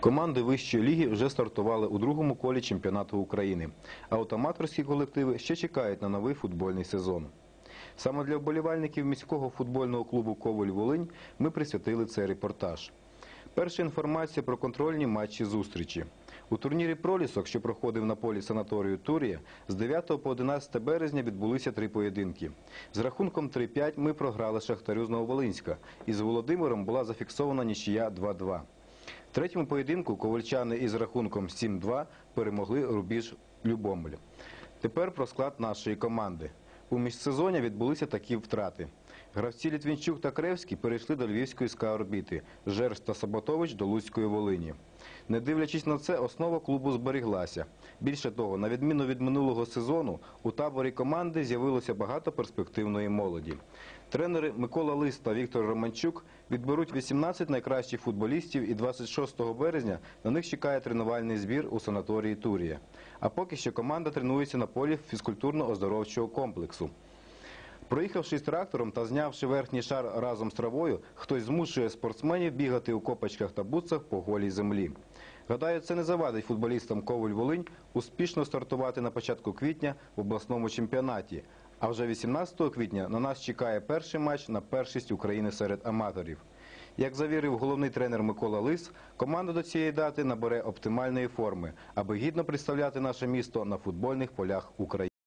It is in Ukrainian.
Команди вищої ліги вже стартували у другому колі чемпіонату України, а от колективи ще чекають на новий футбольний сезон. Саме для вболівальників міського футбольного клубу Коваль Волинь ми присвятили цей репортаж. Перша інформація про контрольні матчі зустрічі. У турнірі Пролісок, що проходив на полі санаторію Турія, з 9 по 11 березня відбулися три поєдинки. З рахунком 3-5 ми програли Шахтарю з Нововолинська, і з Володимиром була зафіксована нічия 2-2. Третьому поєдинку ковальчани із рахунком 7-2 перемогли Рубіж Любомль. Тепер про склад нашої команди. У міжсезоні відбулися такі втрати. Гравці Літвінчук та Кревський перейшли до Львівської СКА-орбіти, Жерс та Саботович до Луцької Волині. Не дивлячись на це, основа клубу зберіглася. Більше того, на відміну від минулого сезону, у таборі команди з'явилося багато перспективної молоді. Тренери Микола Лист та Віктор Романчук відберуть 18 найкращих футболістів і 26 березня на них чекає тренувальний збір у санаторії Турія. А поки що команда тренується на полі фізкультурно-оздоровчого комплексу. Проїхавшись трактором та знявши верхній шар разом з травою, хтось змушує спортсменів бігати у копачках та бутсах по голій землі. Гадаю, це не завадить футболістам Коваль Волинь успішно стартувати на початку квітня в обласному чемпіонаті. А вже 18 квітня на нас чекає перший матч на першість України серед аматорів. Як завірив головний тренер Микола Лис, команда до цієї дати набере оптимальної форми, аби гідно представляти наше місто на футбольних полях України.